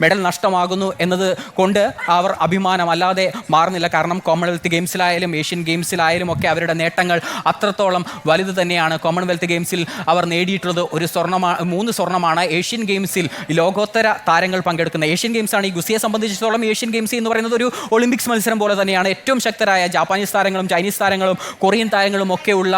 Medal നഷ്ടമാകുന്നു എന്നത് കൊണ്ട് അവർ അഭിമാനം അല്ലാതെ മാറുന്നില്ല. കാരണം കോമൺവെൽത്ത് ഗെയിംസിലായാലും ഏഷ്യൻ ഗെയിംസിലായാലും ഒക്കെ അവരുടെ നേട്ടങ്ങൾ അത്രത്തോളം വലുത് തന്നെയാണ്. കോമൺവെൽത്ത് ഗെയിംസിൽ അവർ നേടിയിട്ടുള്ളത് ഒരു സ്വർണമാണ് മൂന്ന് സ്വർണമാണ് ഏഷ്യൻ ഗെയിംസിൽ ലോകോത്തര താരങ്ങൾ പങ്കെടുക്കുന്നത് ഏഷ്യൻ ഗെയിംസാണ് ഈ ഗുസിയെ സംബന്ധിച്ചിടത്തോളം ഏഷ്യൻ ഗെയിംസ് എന്ന് പറയുന്നത് ഒരു ഒളിമ്പിക്സ് മത്സരം പോലെ തന്നെയാണ്. ഏറ്റവും ശക്തരായ ജാപ്പാനീസ് താരങ്ങളും ചൈനീസ് താരങ്ങളും കൊറിയൻ താരങ്ങളും ഒക്കെയുള്ള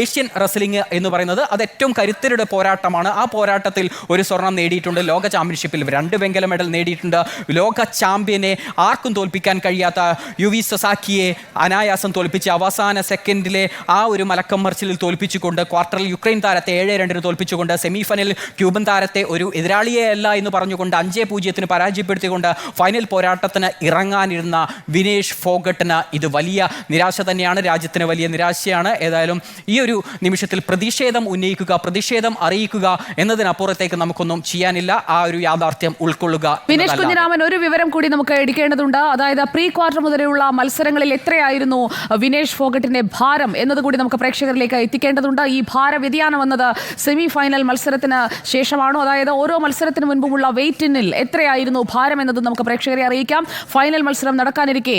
ഏഷ്യൻ റെസ്ലിംഗ് എന്ന് പറയുന്നത് അത് ഏറ്റവും കരുത്തരുടെ പോരാട്ടമാണ്. ആ പോരാട്ടത്തിൽ ഒരു സ്വർണം നേടിയിട്ടുണ്ട് ലോക ചാമ്പ്യൻഷിപ്പിൽ രണ്ട് വെങ്കല മെഡൽ നേടിയിട്ടുണ്ട്. ലോക ചാമ്പ്യനെ ആർക്കും തോൽപ്പിക്കാൻ കഴിയാത്ത യു വി സൊസാക്കിയെ അനായാസം തോൽപ്പിച്ച് അവസാന സെക്കൻഡിലെ ആ ഒരു മലക്കം മറിച്ചിലിൽ തോൽപ്പിച്ചുകൊണ്ട് ക്വാർട്ടറിൽ യുക്രൈൻ താരത്തെ ഏഴ് രണ്ടിന് തോൽപ്പിച്ചുകൊണ്ട് സെമി ഫൈനലിൽ ക്യൂബൻ താരത്തെ ഒരു എതിരാളിയെ അല്ല എന്ന് പറഞ്ഞുകൊണ്ട് അഞ്ചേ പൂജ്യത്തിന് പരാജയപ്പെടുത്തിക്കൊണ്ട് ഫൈനൽ പോരാട്ടത്തിന് ഇറങ്ങാനിരുന്ന വിനേഷ് ഫോഗട്ടിന് ഇത് വലിയ നിരാശ തന്നെയാണ് രാജ്യത്തിന് വലിയ നിരാശയാണ്. ഏതായാലും ഈ ഒരു നിമിഷത്തിൽ പ്രതിഷേധം ഉന്നയിക്കുക പ്രതിഷേധം അറിയിക്കുക എന്നതിനപ്പുറത്തേക്ക് നമുക്കൊന്നും ചെയ്യാനില്ല. ആ ഒരു യാഥാർത്ഥ്യം ഉൾക്കൊള്ളുക വിനേഷ്. കുഞ്ഞിരാമൻ ഒരു വിവരം കൂടി നമുക്ക് എടുക്കേണ്ടതുണ്ട്. അതായത് പ്രീ ക്വാർട്ടർ മുതലുള്ള മത്സരങ്ങളിൽ എത്രയായിരുന്നു വിനേഷ് ഫോഗട്ടിന്റെ ഭാരം എന്നതുകൂടി നമുക്ക് പ്രേക്ഷകരിലേക്ക് എത്തിക്കേണ്ടതുണ്ട്. ഈ ഭാര വ്യതിയാനം വന്നത് സെമി ഫൈനൽ മത്സരത്തിന് ശേഷമാണോ. അതായത് ഓരോ മത്സരത്തിന് മുൻപുമുള്ള വെയിറ്റിനിൽ എത്രയായിരുന്നു ഭാരം എന്നത് നമുക്ക് പ്രേക്ഷകരെ അറിയിക്കാം. ഫൈനൽ മത്സരം നടക്കാനിരിക്കെ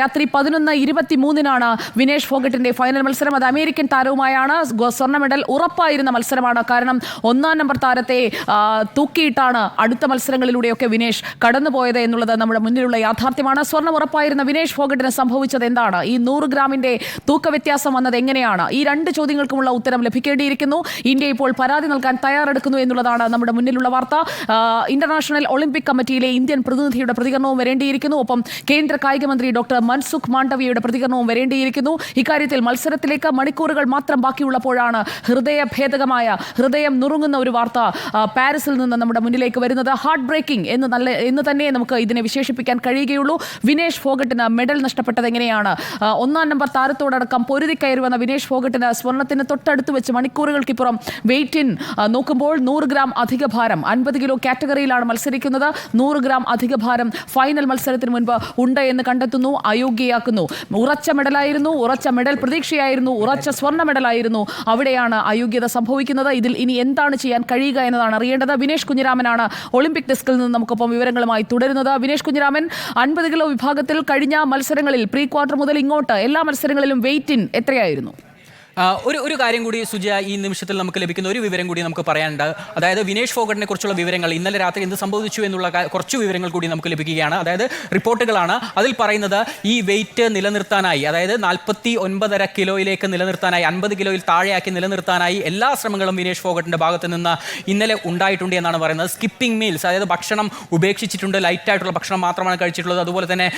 രാത്രി പതിനൊന്ന് ഇരുപത്തി മൂന്നിനാണ് വിനേഷ് ഫോഗട്ടിന്റെ ഫൈനൽ മത്സരം. അത് അമേരിക്കൻ താരവുമായാണ്. സ്വർണ മെഡൽ ഉറപ്പായിരുന്ന മത്സരമാണ്. കാരണം ഒന്നാം നമ്പർ താരത്തെ തൂക്കിയിട്ടാണ് അടുത്ത മത്സരങ്ങളിലൂടെയൊക്കെ വിനേഷ് കടന്നുപോയത് എന്നുള്ളത് നമ്മുടെ മുന്നിലുള്ള യാഥാർത്ഥ്യമാണ്. സ്വർണം ഉറപ്പായിരുന്ന വിനേഷ് ഫോഗട്ടിന് സംഭവിച്ചത് എന്താണ്? ഈ നൂറ് ഗ്രാമിന്റെ തൂക്ക വ്യത്യാസം വന്നത് എങ്ങനെയാണ്? ഈ രണ്ട് ചോദ്യങ്ങൾക്കുമുള്ള ഉത്തരം ലഭിക്കേണ്ടിയിരിക്കുന്നു. ഇന്ത്യ ഇപ്പോൾ പരാതി നൽകാൻ തയ്യാറെടുക്കുന്നു എന്നുള്ളതാണ് നമ്മുടെ മുന്നിലുള്ള വാർത്ത. ഇന്റർനാഷണൽ ഒളിമ്പിക് കമ്മിറ്റിയിലെ ഇന്ത്യൻ പ്രതിനിധിയുടെ പ്രതികരണവും വരേണ്ടിയിരിക്കുന്നു. ഒപ്പം കേന്ദ്ര കായിക മന്ത്രി ഡോക്ടർ മൻസുഖ് മാണ്ഡവിയുടെ പ്രതികരണവും വരേണ്ടിയിരിക്കുന്നു. ഇക്കാര്യത്തിൽ മത്സരത്തിലേക്ക് മണിക്കൂറുകൾ മാത്രം ബാക്കിയുള്ളപ്പോഴാണ് ഹൃദയഭേദകമായ ഹൃദയം നുറുങ്ങുന്ന ഒരു വാർത്ത പാരീസിൽ നിന്ന് നമ്മുടെ മുന്നിലേക്ക് വരുന്നത്. ഹാർട്ട് ബ്രേക്കിംഗ് എന്ന് നല്ല എന്ന് തന്നെ നമുക്ക് ഇതിനെ വിശേഷിപ്പിക്കാൻ കഴിയുകയുള്ളൂ. വിനേഷ് ഫോഗട്ടിന് മെഡൽ നഷ്ടപ്പെട്ടത് എങ്ങനെയാണ്? ഒന്നാം നമ്പർ താരത്തോടടക്കം പൊരുതി കയറി വന്ന വിനേഷ് ഫോഗട്ടിന് സ്വർണത്തിന് തൊട്ടടുത്ത് വെച്ച് മണിക്കൂറുകൾക്കിപ്പുറം വെയിറ്റിൻ നോക്കുമ്പോൾ നൂറ് ഗ്രാം അധിക ഭാരം അൻപത് കിലോ കാറ്റഗറിയിലാണ് മത്സരിക്കുന്നത്. നൂറ് ഗ്രാം അധിക ഭാരം ഫൈനൽ മത്സരത്തിന് മുൻപ് ഉണ്ട് എന്ന് കണ്ടെത്തുന്നു അയോഗ്യയാക്കുന്നു. ഉറച്ച മെഡലായിരുന്നു ഉറച്ച മെഡൽ പ്രതീക്ഷയായിരുന്നു ഉറച്ച സ്വർണ മെഡലായിരുന്നു. അവിടെയാണ് അയോഗ്യത സംഭവിക്കുന്നത്. ഇതിൽ ഇനി എന്താണ് ചെയ്യാൻ കഴിയുക എന്നതാണ് അറിയേണ്ടത്. വിനേഷ് കുഞ്ഞിരാമനാണ് ഒളിമ്പിക് ഡെസ്കിൽ നിന്ന് നമുക്കൊപ്പം വിവരങ്ങളുമായി തുടരുന്നത് വിനേഷ് കുഞ്ഞിരാമൻ. അൻപത് കിലോ വിഭാഗത്തിൽ കഴിഞ്ഞ മത്സരങ്ങളിൽ പ്രീ ക്വാർട്ടർ മുതൽ ഇങ്ങോട്ട് എല്ലാ മത്സരങ്ങളിലും വെയിറ്റിൻ എത്രയായിരുന്നു? ആ, ഒരു ഒരു കാര്യം കൂടി സുജ ഈ നിമിഷത്തിൽ നമുക്ക് ലഭിക്കുന്ന ഒരു വിവരം കൂടി നമുക്ക് പറയാനുണ്ട്. അതായത് വിനേഷ് ഫോഗട്ടിനെ കുറിച്ചുള്ള വിവരങ്ങൾ ഇന്നലെ രാത്രി എന്ത് സംഭവിച്ചു എന്നുള്ള കുറച്ച് വിവരങ്ങൾ കൂടി നമുക്ക് ലഭിക്കുകയാണ്. അതായത് റിപ്പോർട്ടുകളാണ്. അതിൽ പറയുന്നത് ഈ വെയിറ്റ് നിലനിർത്താനായി അതായത് നാൽപ്പത്തി ഒൻപതര കിലോയിലേക്ക് നിലനിർത്താനായി അൻപത് കിലോയിൽ താഴെയാക്കി നിലനിർത്താനായി എല്ലാ ശ്രമങ്ങളും വിനേഷ് ഫോഗട്ടിന്റെ ഭാഗത്ത് നിന്ന് ഇന്നലെ ഉണ്ടായിട്ടുണ്ട് എന്നാണ് പറയുന്നത്. സ്കിപ്പിംഗ് മീൽസ് അതായത് ഭക്ഷണം ഉപേക്ഷിച്ചിട്ടുണ്ട് ലൈറ്റായിട്ടുള്ള ഭക്ഷണം മാത്രമാണ് കഴിച്ചിട്ടുള്ളത്. അതുപോലെ തന്നെ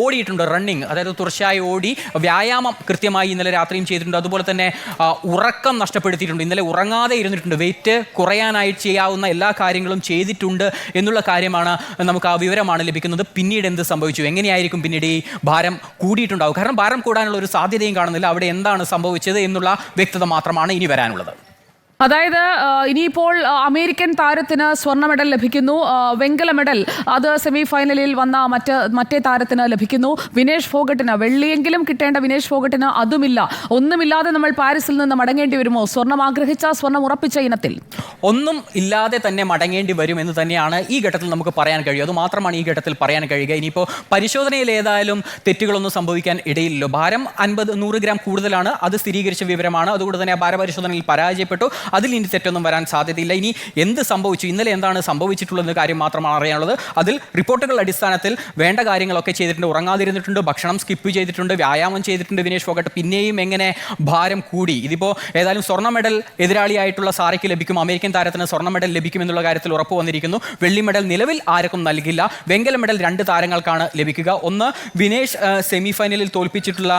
ഓടിയിട്ടുണ്ട് റണ്ണിങ് അതായത് തുടർച്ചയായി ഓടി വ്യായാമം കൃത്യമായി ഇന്നലെ രാത്രിയും ചെയ്തിട്ടുണ്ട്. അതുപോലെ തന്നെ ആ, ഉറക്കം നഷ്ടപ്പെടുത്തിയിട്ടുണ്ട്. ഇന്നലെ ഉറങ്ങാതെ ഇരുന്നിട്ടുണ്ട്. വെയിറ്റ് കുറയാനായി ചെയ്യാവുന്ന എല്ലാ കാര്യങ്ങളും ചെയ്തിട്ടുണ്ട് എന്നുള്ള കാര്യമാണ് നമുക്ക് ആ വിവരമാണ് ലഭിക്കുന്നത്. പിന്നീട് എന്ത് സംഭവിച്ചു? എങ്ങനെയായിരിക്കും പിന്നീട് ഈ ഭാരം കൂടിയിട്ടുണ്ടാവും കാരണം ഭാരം കൂടാനുള്ള ഒരു സാധ്യതയും കാണുന്നില്ല. അവിടെ എന്താണ് സംഭവിച്ചത് എന്നുള്ള വ്യക്തത മാത്രമാണ് ഇനി വരാനുള്ളത്. അതായത് ഇനിയിപ്പോൾ അമേരിക്കൻ താരത്തിന് സ്വർണ മെഡൽ ലഭിക്കുന്നു. വെങ്കല മെഡൽ അത് സെമി ഫൈനലിൽ വന്ന മറ്റ് മറ്റേ താരത്തിന് ലഭിക്കുന്നു. വിനേഷ് ഫോഗട്ടിന് വെള്ളിയെങ്കിലും കിട്ടേണ്ട വിനേഷ് ഫോഗട്ടിന് അതുമില്ല. ഒന്നുമില്ലാതെ നമ്മൾ പാരീസിൽ നിന്ന് മടങ്ങേണ്ടി വരുമോ? സ്വർണം ആഗ്രഹിച്ച സ്വർണം ഉറപ്പിച്ച ഇനത്തിൽ. ഒന്നും ഇല്ലാതെ തന്നെ മടങ്ങേണ്ടി വരും എന്ന് തന്നെയാണ് ഈ ഘട്ടത്തിൽ നമുക്ക് പറയാൻ കഴിയും അത് മാത്രമാണ് ഈ ഘട്ടത്തിൽ പറയാൻ കഴിയുക. ഇനിയിപ്പോൾ പരിശോധനയിൽ ഏതായാലും തെറ്റുകളൊന്നും സംഭവിക്കാൻ ഇടയില്ലല്ലോ. ഭാരം അൻപത് നൂറ് ഗ്രാം കൂടുതലാണ്. അത് സ്ഥിരീകരിച്ച വിവരമാണ്. അതുകൊണ്ട് തന്നെ ആ ഭാരപരിശോധനയിൽ പരാജയപ്പെട്ടു. അതിൽ ഇനി തെറ്റൊന്നും വരാൻ സാധ്യതയില്ല. ഇനി എന്ത് സംഭവിച്ചു? ഇന്നലെ എന്താണ് സംഭവിച്ചിട്ടുള്ളത് കാര്യം മാത്രമാണ് അറിയാനുള്ളത്. അതിൽ റിപ്പോർട്ടുകളുടെ അടിസ്ഥാനത്തിൽ വേണ്ട കാര്യങ്ങളൊക്കെ ചെയ്തിട്ടുണ്ട്. ഉറങ്ങാതിരുന്നിട്ടുണ്ട്. ഭക്ഷണം സ്കിപ്പ് ചെയ്തിട്ടുണ്ട്. വ്യായാമം ചെയ്തിട്ടുണ്ട് വിനേഷ് ഫോഗട്ട്. പിന്നെയും എങ്ങനെ ഭാരം കൂടി? ഇതിപ്പോൾ ഏതായാലും സ്വർണ മെഡൽ എതിരാളിയായിട്ടുള്ള സാറയ്ക്ക് ലഭിക്കും. അമേരിക്കൻ താരത്തിന് സ്വർണ മെഡൽ ലഭിക്കും എന്നുള്ള കാര്യത്തിൽ ഉറപ്പ് വന്നിരിക്കുന്നു. വെള്ളി മെഡൽ നിലവിൽ ആർക്കും നൽകില്ല. വെങ്കല മെഡൽ രണ്ട് താരങ്ങൾക്കാണ് ലഭിക്കുക. ഒന്ന് വിനേഷ് സെമിഫൈനലിൽ സെമി ഫൈനലിൽ തോൽപ്പിച്ചിട്ടുള്ള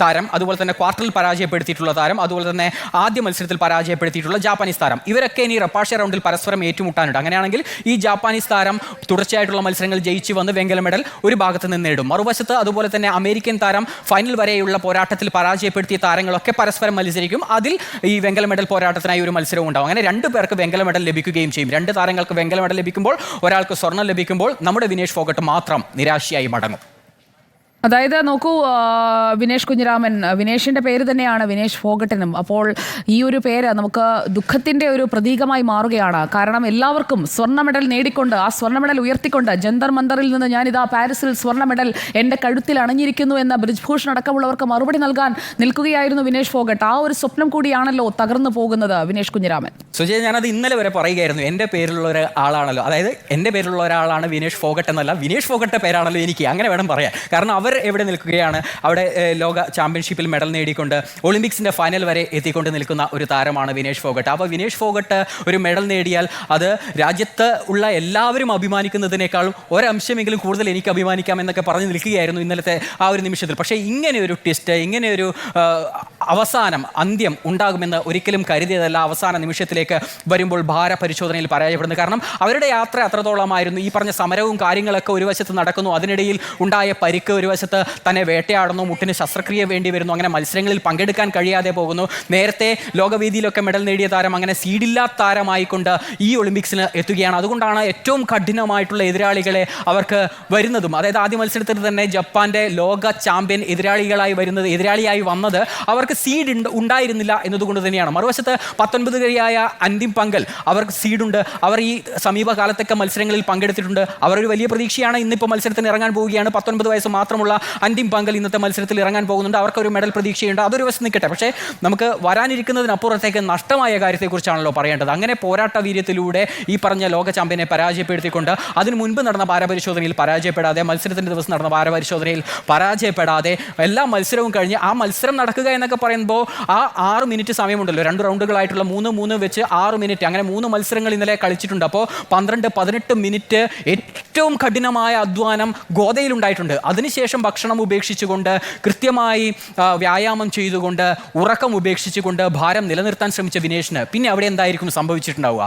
താരം. അതുപോലെ തന്നെ ക്വാർട്ടറിൽ പരാജയപ്പെടുത്തിയിട്ടുള്ള താരം. അതുപോലെ തന്നെ ആദ്യ മത്സരത്തിൽ പരാജയപ്പെടുത്തിയിട്ടുള്ള ജാപ്പാനീസ് താരം. ഇവരൊക്കെ ഇനി റപ്പാഷ്യ റൗണ്ടിൽ പരസ്പരം ഏറ്റുമുട്ടാനുണ്ട്. അങ്ങനെയാണെങ്കിൽ ഈ ജാപ്പാനീസ് താരം തുടർച്ചയായിട്ടുള്ള മത്സരങ്ങൾ ജയിച്ചു വന്ന് വെങ്കല മെഡൽ ഒരു ഭാഗത്ത് നിന്ന് നേടും. മറുവശത്ത് അതുപോലെ തന്നെ അമേരിക്കൻ താരം ഫൈനൽ വരെയുള്ള പോരാട്ടത്തിൽ പരാജയപ്പെടുത്തിയ താരങ്ങളൊക്കെ പരസ്പരം മത്സരിക്കും. അതിൽ ഈ വെങ്കല മെഡൽ പോരാട്ടത്തിനായി ഒരു മത്സരവും ഉണ്ടാവും. അങ്ങനെ രണ്ട് പേർക്ക് വെങ്കല മെഡൽ ലഭിക്കുകയും ചെയ്യും. രണ്ട് താരങ്ങൾക്ക് വെങ്കല മെഡൽ ലഭിക്കുമ്പോൾ ഒരാൾക്ക് സ്വർണം ലഭിക്കുമ്പോൾ നമ്മുടെ വിനേഷ് ഫോഗട്ട് മാത്രം നിരാശയായി മടങ്ങും. അതായത് നോക്കൂ വിനേഷ് കുഞ്ഞിരാമൻ വിനേഷിന്റെ പേര് തന്നെയാണ് വിനേഷ് ഫോഗട്ടനും. അപ്പോൾ ഈ ഒരു പേര് നമുക്ക് ദുഃഖത്തിന്റെ ഒരു പ്രതീകമായി മാറുകയാണ്. കാരണം എല്ലാവർക്കും സ്വർണ മെഡൽ നേടിക്കൊണ്ട് ആ സ്വർണ മെഡൽ ഉയർത്തിക്കൊണ്ട് ജന്തർ മന്ദറിൽ നിന്ന് ഞാനിതാ പാരീസിൽ സ്വർണ മെഡൽ എന്റെ കഴുത്തിൽ അണിഞ്ഞിരിക്കുന്നു എന്ന ബ്രിജ്ഭൂഷൺ അടക്കമുള്ളവർക്ക് മറുപടി നൽകാൻ നിൽക്കുകയായിരുന്നു വിനേഷ് ഫോഗട്ട്. ആ ഒരു സ്വപ്നം കൂടിയാണല്ലോ തകർന്നു പോകുന്നത് വിനേഷ് കുഞ്ഞിരാമൻ. സുജയ് ഞാനത് ഇന്നലെ വരെ പറയുകയായിരുന്നു. എന്റെ പേരിലുള്ള ഒരാളാണല്ലോ അതായത് എന്റെ പേരിലുള്ള ഒരാളാണ് വിനേഷ് ഫോഗട്ട് എന്നല്ല വിനേഷ് ഫോഗട്ടെ പേരാണല്ലോ എനിക്ക്. അങ്ങനെ വേണം പറയാം കാരണം അവർ എവിടെ നിൽക്കുകയാണ്? അവിടെ ലോക ചാമ്പ്യൻഷിപ്പിൽ മെഡൽ നേടിക്കൊണ്ട് ഒളിമ്പിക്സിന്റെ ഫൈനൽ വരെ എത്തിക്കൊണ്ട് നിൽക്കുന്ന ഒരു താരമാണ് വിനേഷ് ഫോഗട്ട്. അപ്പോൾ വിനേഷ് ഫോഗട്ട് ഒരു മെഡൽ നേടിയാൽ അത് രാജ്യത്ത് ഉള്ള എല്ലാവരും അഭിമാനിക്കുന്നതിനേക്കാളും ഒരംശമെങ്കിലും കൂടുതൽ എനിക്ക് അഭിമാനിക്കാം എന്നൊക്കെ പറഞ്ഞു നിൽക്കുകയായിരുന്നു ഇന്നലത്തെ ആ ഒരു നിമിഷത്തിൽ. പക്ഷേ ഇങ്ങനെ ഒരു ട്വിസ്റ്റ് ഇങ്ങനെ ഒരു അവസാനം അന്ത്യം ഉണ്ടാകുമെന്ന് ഒരിക്കലും കരുതിയതല്ല. അവസാന നിമിഷത്തിലേക്ക് വരുമ്പോൾ ഭാര പരിശോധനയിൽ പരാജയപ്പെടുന്നു. കാരണം അവരുടെ യാത്ര അത്രത്തോളമായിരുന്നു. ഈ പറഞ്ഞ സമരവും കാര്യങ്ങളൊക്കെ ഒരു വശത്ത് നടക്കുന്നു. അതിനിടയിൽ ഉണ്ടായ പരിക്ക് ഒരു വശത്ത് തന്നെ വേട്ടയാടുന്നു. മുട്ടിന് ശസ്ത്രക്രിയ വേണ്ടി വരുന്നു. അങ്ങനെ മത്സരങ്ങളിൽ പങ്കെടുക്കാൻ കഴിയാതെ പോകുന്നു. നേരത്തെ ലോകവേദിയിലൊക്കെ മെഡൽ നേടിയ താരം അങ്ങനെ സീഡില്ലാത്ത താരമായിക്കൊണ്ട് ഈ ഒളിമ്പിക്സിന് എത്തുകയാണ്. അതുകൊണ്ടാണ് ഏറ്റവും കഠിനമായിട്ടുള്ള എതിരാളികളെ അവർക്ക് വരുന്നതും. അതായത് ആദ്യ മത്സരത്തിൽ തന്നെ ജപ്പാന്റെ ലോക ചാമ്പ്യൻ എതിരാളികളായി വരുന്നത് എതിരാളിയായി വന്നത് അവർക്ക് സീഡ് ഉണ്ടായിരുന്നില്ല എന്നതുകൊണ്ട് തന്നെയാണ്. മറുവശത്ത് പത്തൊൻപതുകാരിയായ അന്തിം പങ്കൽ അവർക്ക് സീഡുണ്ട് അവർ ഈ സമീപകാലത്തൊക്കെ മത്സരങ്ങളിൽ പങ്കെടുത്തിട്ടുണ്ട്. അവരൊരു വലിയ പ്രതീക്ഷയാണ് ഇന്നിപ്പോൾ മത്സരത്തിന് ഇറങ്ങാൻ പോവുകയാണ്. പത്തൊൻപത് വയസ്സ് മാത്രമുള്ള അന്തിം പങ്കൽ ഇന്നത്തെ മത്സരത്തിൽ ഇറങ്ങാൻ പോകുന്നുണ്ട്. അവർക്ക് ഒരു മെഡൽ പ്രതീക്ഷയുണ്ട്. അതൊരു വശം നിൽക്കട്ടെ. പക്ഷേ നമുക്ക് വരാനിരിക്കുന്നതിനപ്പുറത്തേക്ക് നഷ്ടമായ കാര്യത്തെക്കുറിച്ചാണല്ലോ പറയേണ്ടത്. അങ്ങനെ പോരാട്ട വീര്യത്തിലൂടെ ഈ പറഞ്ഞ ലോക ചാമ്പ്യനെ പരാജയപ്പെടുത്തിക്കൊണ്ട് അതിന് മുൻപ് നടന്ന ഭാരപരിശോധനയിൽ പരാജയപ്പെടാതെ മത്സരത്തിന്റെ ദിവസം നടന്ന ഭാരപരിശോധനയിൽ പരാജയപ്പെടാതെ എല്ലാ മത്സരവും കഴിഞ്ഞ് ആ മത്സരം നടക്കുക എന്നൊക്കെ പറയുമ്പോൾ ആ ആറ് മിനിറ്റ് സമയമുണ്ടല്ലോ. രണ്ട് റൗണ്ടുകളായിട്ടുള്ള മൂന്ന് മൂന്ന് വെച്ച് ആറ് മിനിറ്റ്. അങ്ങനെ മൂന്ന് മത്സരങ്ങൾ ഇന്നലെ കളിച്ചിട്ടുണ്ട്. അപ്പോൾ പന്ത്രണ്ട് പതിനെട്ട് മിനിറ്റ് ഏറ്റവും കഠിനമായ അധ്വാനം ഗോതയിലുണ്ടായിട്ടുണ്ട്. അതിനുശേഷം ഭക്ഷണം ഉപേക്ഷിച്ചുകൊണ്ട് കൃത്യമായി വ്യായാമം ചെയ്തുകൊണ്ട് ഉറക്കം ഉപേക്ഷിച്ചുകൊണ്ട് ഭാരം നിലനിർത്താൻ ശ്രമിച്ച വിനേഷിന് പിന്നെ അവിടെ എന്തായിരിക്കും സംഭവിച്ചിട്ടുണ്ടാവുക?